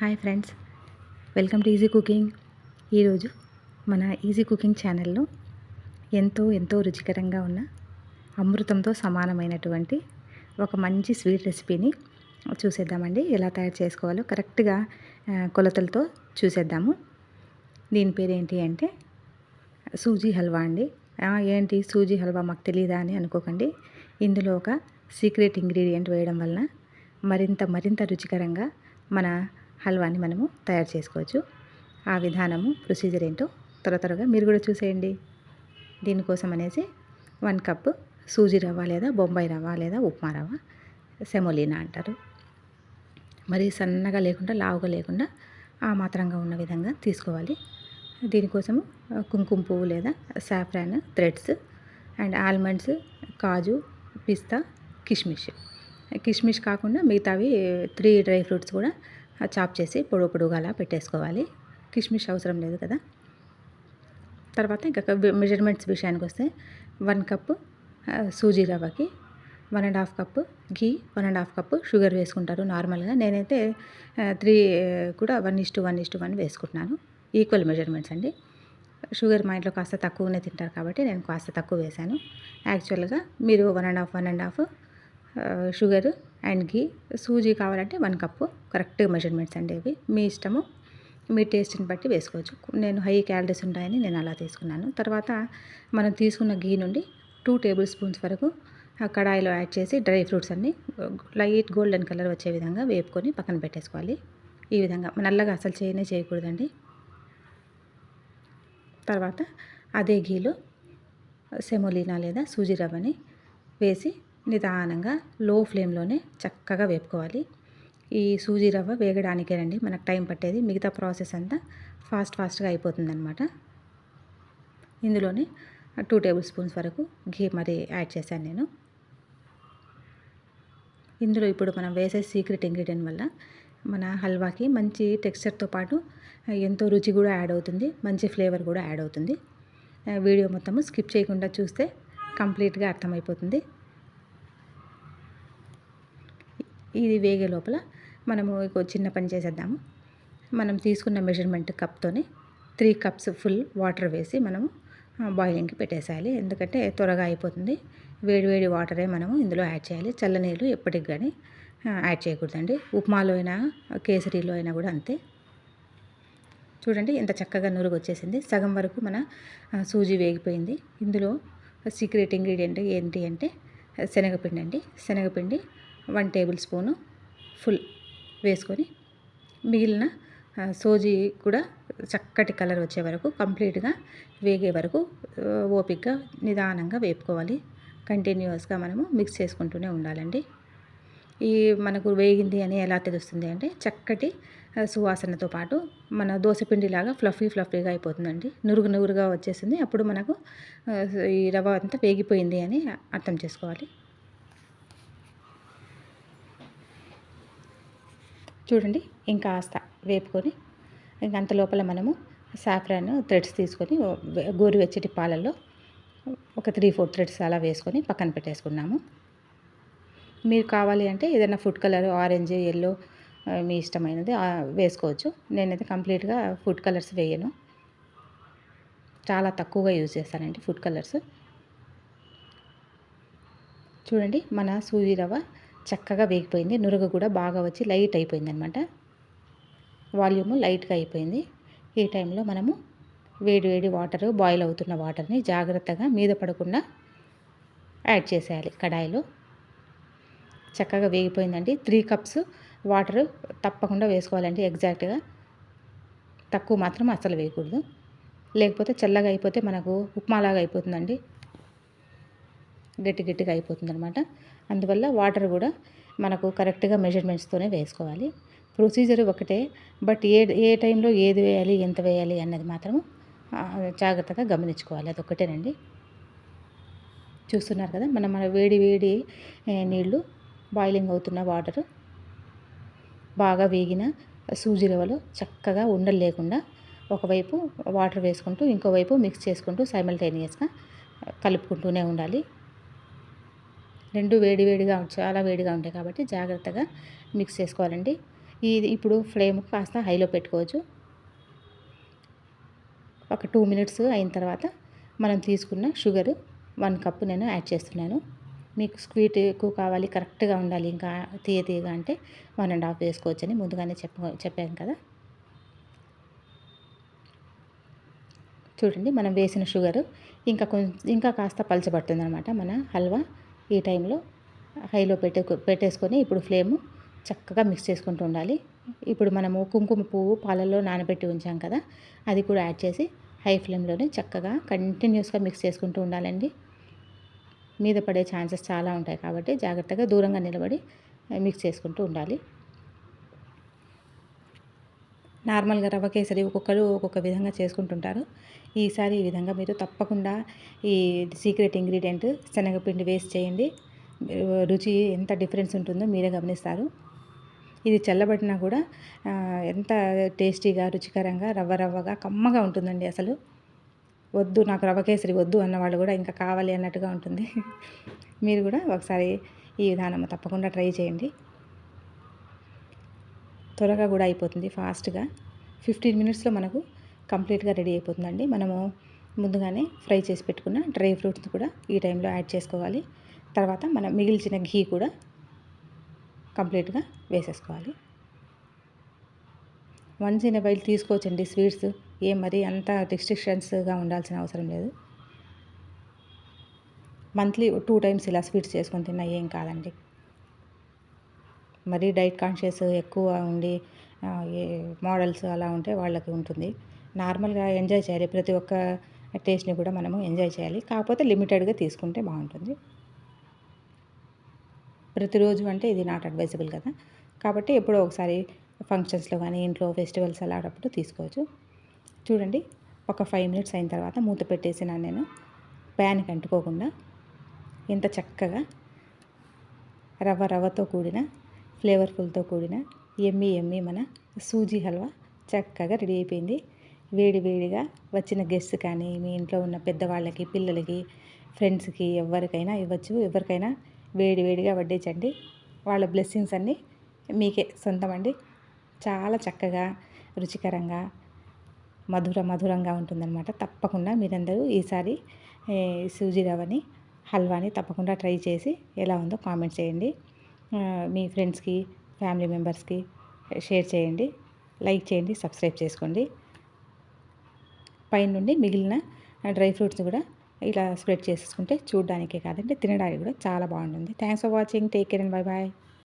Hi friends welcome to easy cooking. ఈరోజు మన easy cooking ఛానల్లో ఎంతో ఎంతో రుచికరంగా ఉన్న అమృతంతో సమానమైనటువంటి ఒక మంచి స్వీట్ రెసిపీని చూసేద్దామండి. ఎలా తయారు చేసుకోవాలో కరెక్ట్గా కొలతలతో చూసేద్దాము. దీని పేరు ఏంటి అంటే సూజీ హల్వా అండి. ఏంటి సూజీ హల్వా మాకు తెలియదా అని అనుకోకండి. ఇందులో ఒక సీక్రెట్ ఇంగ్రీడియంట్ వేయడం వలన మరింత మరింత రుచికరంగా మన హల్వాని మనము తయారు చేసుకోవచ్చు. ఆ విధానము ప్రొసీజర్ ఏంటో త్వర త్వరగా మీరు కూడా చూసేయండి. దీనికోసం అనేసి వన్ కప్ సూజీ రవ్వ లేదా బొంబాయి రవ్వ లేదా ఉప్మా రవ్వ సెమోలినా అంటారు. మరి సన్నగా లేకుండా లావుగా లేకుండా ఆ మాత్రంగా ఉన్న విధంగా తీసుకోవాలి. దీనికోసము కుంకుమ పువ్వు లేదా saffron threads and almonds kaju pista kishmish kishmish కాకుండా మిగతావి త్రీ డ్రై ఫ్రూట్స్ కూడా చాప్ చేసి పొడుగు పొడుగు అలా పెట్టేసుకోవాలి. కిష్మిష్ అవసరం లేదు కదా. తర్వాత ఇంకా మెజర్మెంట్స్ విషయానికి వస్తే one cup suji రవ్వకి one and half cup ghee one and half cup sugar వేసుకుంటారు నార్మల్గా. నేనైతే త్రీ కూడా one is to one is to one వేసుకుంటున్నాను. ఈక్వల్ మెజర్మెంట్స్ అండి. షుగర్ మా ఇంట్లో కాస్త తక్కువనే తింటారు కాబట్టి నేను కాస్త తక్కువ వేశాను. యాక్చువల్గా మీరు one and half one and half sugar and ghee sooji కావాలంటే వన్ కప్పు కరెక్ట్గా మెజర్మెంట్స్ అండి ఇవి. మీ ఇష్టము మీ టేస్ట్ని బట్టి వేసుకోవచ్చు. నేను హై క్యాలరీస్ ఉంటాయని నేను అలా తీసుకున్నాను. తర్వాత మనం తీసుకున్న ఘీ నుండి టూ టేబుల్ స్పూన్స్ వరకు కడాయిలో యాడ్ చేసి డ్రై ఫ్రూట్స్ అన్నీ లైట్ గోల్డెన్ కలర్ వచ్చే విధంగా వేపుకొని పక్కన పెట్టేసుకోవాలి. ఈ విధంగా నల్లగా అసలు చేయనే చేయకూడదండి. తర్వాత అదే ఘీలో సెమోలినా లేదా సూజీ రవ్వని వేసి నిదానంగా లో ఫ్లేమ్లోనే చక్కగా వేపుకోవాలి. ఈ సూజీ రవ్వ వేగడానికేనండి మనకు టైం పట్టేది. మిగతా ప్రాసెస్ అంతా ఫాస్ట్ ఫాస్ట్గా అయిపోతుంది అనమాట ఇందులోనే టూ టేబుల్ స్పూన్స్ వరకు ఘీ మరి యాడ్ చేశాను నేను. ఇందులో ఇప్పుడు మనం వేసే సీక్రెట్ ఇంగ్రీడియంట్ వల్ల మన హల్వాకి మంచి టెక్స్చర్తో పాటు ఎంతో రుచి కూడా యాడ్ అవుతుంది మంచి ఫ్లేవర్ కూడా యాడ్ అవుతుంది. వీడియో మొత్తము స్కిప్ చేయకుండా చూస్తే కంప్లీట్గా అర్థమైపోతుంది. ఇది వేగే లోపల మనము చిన్న పని చేసేద్దాము. మనం తీసుకున్న మెజర్మెంట్ కప్తోనే త్రీ కప్స్ ఫుల్ వాటర్ వేసి మనము బాయిలింగ్కి పెట్టేసేయాలి. ఎందుకంటే త్వరగా అయిపోతుంది. వేడివేడి వాటరే మనము ఇందులో యాడ్ చేయాలి. చల్లనీళ్ళు ఎప్పటికి కానీ యాడ్ చేయకూడదండి. ఉప్మాలో అయినా కేసరిలో అయినా కూడా అంతే. చూడండి ఎంత చక్కగా నురుగు వచ్చేసింది సగం వరకు మన సూజీ వేగిపోయింది. ఇందులో సీక్రెట్ ఇంగ్రీడియంట్ ఏంటి అంటే శనగపిండి అండి. శనగపిండి వన్ టేబుల్ స్పూను ఫుల్ వేసుకొని మిగిలిన సోజీ కూడా చక్కటి కలర్ వచ్చే వరకు కంప్లీట్గా వేగే వరకు ఓపిక్గా నిదానంగా వేపుకోవాలి. కంటిన్యూస్గా మనము మిక్స్ చేసుకుంటూనే ఉండాలండి. ఈ మనకు వేగింది అని ఎలా తెలుస్తుంది అంటే చక్కటి సువాసనతో పాటు మన దోశపిండిలాగా ఫ్లఫీ ఫ్లఫీగా అయిపోతుందండి. నురుగు నురుగుగా వచ్చేసింది. అప్పుడు మనకు ఈ రవ్వ అంతా వేగిపోయింది అని అర్థం చేసుకోవాలి. చూడండి ఇంకాస్త వేపుకొని ఇంక అంత లోపల మనము సాఫ్రాన్ థ్రెడ్స్ తీసుకొని గోరువెచ్చటి పాలల్లో ఒక త్రీ ఫోర్ థ్రెడ్స్ అలా వేసుకొని పక్కన పెట్టేసుకున్నాము. మీరు కావాలి అంటే ఏదైనా ఫుడ్ కలర్ ఆరెంజ్ ఎల్లో మీ ఇష్టమైనది వేసుకోవచ్చు. నేనైతే కంప్లీట్గా ఫుడ్ కలర్స్ వేయను. చాలా తక్కువగా యూజ్ చేస్తానండి ఫుడ్ కలర్స్. చూడండి మన సూజీ రవ్వ చక్కగా వేగిపోయింది. నురుగు కూడా బాగా వచ్చి లైట్ అయిపోయింది అనమాట వాల్యూము లైట్గా అయిపోయింది. ఈ టైంలో మనము వేడి వేడి వాటర్ బాయిల్ అవుతున్న వాటర్ని జాగ్రత్తగా మీద పడకుండా యాడ్ చేసేయాలి కడాయిలో. చక్కగా వేగిపోయిందండి. త్రీ కప్స్ వాటర్ తప్పకుండా వేసుకోవాలండి ఎగ్జాక్ట్గా. తక్కువ మాత్రం అస్సలు వేయకూడదు. లేకపోతే చల్లగా అయిపోతే మనకు ఉప్మాలాగా అయిపోతుందండి. గట్టి గట్టిగా అయిపోతుంది అనమాట అందువల్ల వాటర్ కూడా మనకు కరెక్ట్గా మెజర్మెంట్స్తోనే వేసుకోవాలి. ప్రొసీజర్ ఒకటే బట్ ఏ ఏ టైంలో ఏది వేయాలి ఎంత వేయాలి అన్నది మాత్రం జాగ్రత్తగా గమనించుకోవాలి. అది ఒకటేనండి చూస్తున్నారు కదా మనం మన వేడి వేడి నీళ్ళు బాయిలింగ్ అవుతున్న వాటర్ బాగా వేగిన సూజీ రవ్వలో చక్కగా ఉండలు లేకుండా ఒకవైపు వాటర్ వేసుకుంటూ ఇంకోవైపు మిక్స్ చేసుకుంటూ సైమల్టేనియస్గా కలుపుకుంటూనే ఉండాలి. రెండు వేడి వేడిగా చాలా వేడిగా ఉంటాయి కాబట్టి జాగ్రత్తగా మిక్స్ చేసుకోవాలండి. ఇది ఇప్పుడు ఫ్లేమ్ కాస్త హైలో పెట్టుకోవచ్చు. ఒక టూ మినిట్స్ అయిన తర్వాత మనం తీసుకున్న షుగర్ వన్ కప్ నేను యాడ్ చేస్తున్నాను. మీకు స్వీట్ ఎక్కువ కావాలి కరెక్ట్గా ఉండాలి ఇంకా తీయ తీయగా అంటే వన్ అండ్ హాఫ్ వేసుకోవచ్చని ముందుగానే చెప్ప చెప్పాను కదా. చూడండి మనం వేసిన షుగర్ ఇంకా కొంచెం ఇంకా కాస్త పలచబడుతుంది అనమాట మన హల్వా ఈ టైంలో హైలో పెట్టే పెట్టేసుకొని ఇప్పుడు ఫ్లేము చక్కగా మిక్స్ చేసుకుంటూ ఉండాలి. ఇప్పుడు మనము కుంకుమ పువ్వు పాలల్లో నానబెట్టి ఉంచాం కదా అది కూడా యాడ్ చేసి హై ఫ్లేమ్లోనే చక్కగా కంటిన్యూస్గా మిక్స్ చేసుకుంటూ ఉండాలండి. మీద పడే ఛాన్సెస్ చాలా ఉంటాయి కాబట్టి జాగ్రత్తగా దూరంగా నిలబడి మిక్స్ చేసుకుంటూ ఉండాలి. నార్మల్గా రవ్వ కేసరి ఒక్కొక్కరు ఒక్కొక్క విధంగా చేసుకుంటుంటారు. ఈసారి ఈ విధంగా మీరు తప్పకుండా ఈ సీక్రెట్ ఇంగ్రీడియంట్ శనగపిండి వేస్ట్ చేయండి. రుచి ఎంత డిఫరెన్స్ ఉంటుందో మీరే గమనిస్తారు. ఇది చల్లబడినా కూడా ఎంత టేస్టీగా రుచికరంగా రవ్వ రవ్వగా కమ్మగా ఉంటుందండి అసలు. వద్దు నాకు రవ్వ కేసరి వద్దు అన్నవాళ్ళు కూడా ఇంకా కావాలి అన్నట్టుగా ఉంటుంది. మీరు కూడా ఒకసారి ఈ విధానం తప్పకుండా ట్రై చేయండి. త్వరగా కూడా అయిపోతుంది ఫాస్ట్గా. ఫిఫ్టీన్ మినిట్స్లో మనకు కంప్లీట్గా రెడీ అయిపోతుందండి. మనము ముందుగానే ఫ్రై చేసి పెట్టుకున్న డ్రై ఫ్రూట్స్ కూడా ఈ టైంలో యాడ్ చేసుకోవాలి. తర్వాత మనం మిగిల్చిన ఘీ కూడా కంప్లీట్గా వేసేసుకోవాలి. వన్స్ ఇన్ వైల్ తీసుకోవచ్చండి స్వీట్స్. ఏం మరి అంత రిస్ట్రిక్షన్స్గా ఉండాల్సిన అవసరం లేదు. మంత్లీ టూ టైమ్స్ ఇలా స్వీట్స్ చేసుకొని తిన్నా ఏం కాదండి. మరీ డైట్ కాన్షియస్ ఎక్కువ ఉండి మోడల్స్ అలా ఉంటే వాళ్ళకి ఉంటుంది. నార్మల్గా ఎంజాయ్ చేయాలి. ప్రతి ఒక్క టేస్ట్ని కూడా మనము ఎంజాయ్ చేయాలి. కాకపోతే లిమిటెడ్గా తీసుకుంటే బాగుంటుంది. ప్రతిరోజు అంటే ఇది నాట్ అడ్వైజబుల్ కదా. కాబట్టి ఎప్పుడో ఒకసారి ఫంక్షన్స్లో కానీ ఇంట్లో ఫెస్టివల్స్ అలాంటప్పుడు తీసుకోవచ్చు. చూడండి ఒక ఫైవ్ మినిట్స్ అయిన తర్వాత మూత పెట్టేసిన నేను ప్యాన్కి అంటుకోకుండా ఇంత చక్కగా రవ్వ రవ్వతో కూడిన ఫ్లేవర్ఫుల్తో కూడిన ఎమ్మి ఎమ్మి మన సూజీ హల్వా చక్కగా రెడీ అయిపోయింది. వేడి వేడిగా వచ్చిన గెస్ట్ కానీ మీ ఇంట్లో ఉన్న పెద్దవాళ్ళకి పిల్లలకి ఫ్రెండ్స్కి ఎవరికైనా ఇవ్వచ్చు. ఎవరికైనా వేడి వేడిగా వడ్డించండి. వాళ్ళ బ్లెస్సింగ్స్ అన్నీ మీకే సొంతం అండి చాలా చక్కగా రుచికరంగా మధుర మధురంగా ఉంటుందన్నమాట. తప్పకుండా మీరందరూ ఈసారి సూజీ రవ్వని హల్వాని తప్పకుండా ట్రై చేసి ఎలా ఉందో కామెంట్ చేయండి. మీ ఫ్రెండ్స్కి ఫ్యామిలీ మెంబర్స్కి షేర్ చేయండి లైక్ చేయండి సబ్స్క్రైబ్ చేసుకోండి. పైన నుండి మిగిలిన డ్రై ఫ్రూట్స్ కూడా ఇలా స్ప్రెడ్ చేసుకుంటే చూడడానికే కాదండి తినడానికి కూడా చాలా బాగుంటుంది. Thanks for watching. Take care and bye bye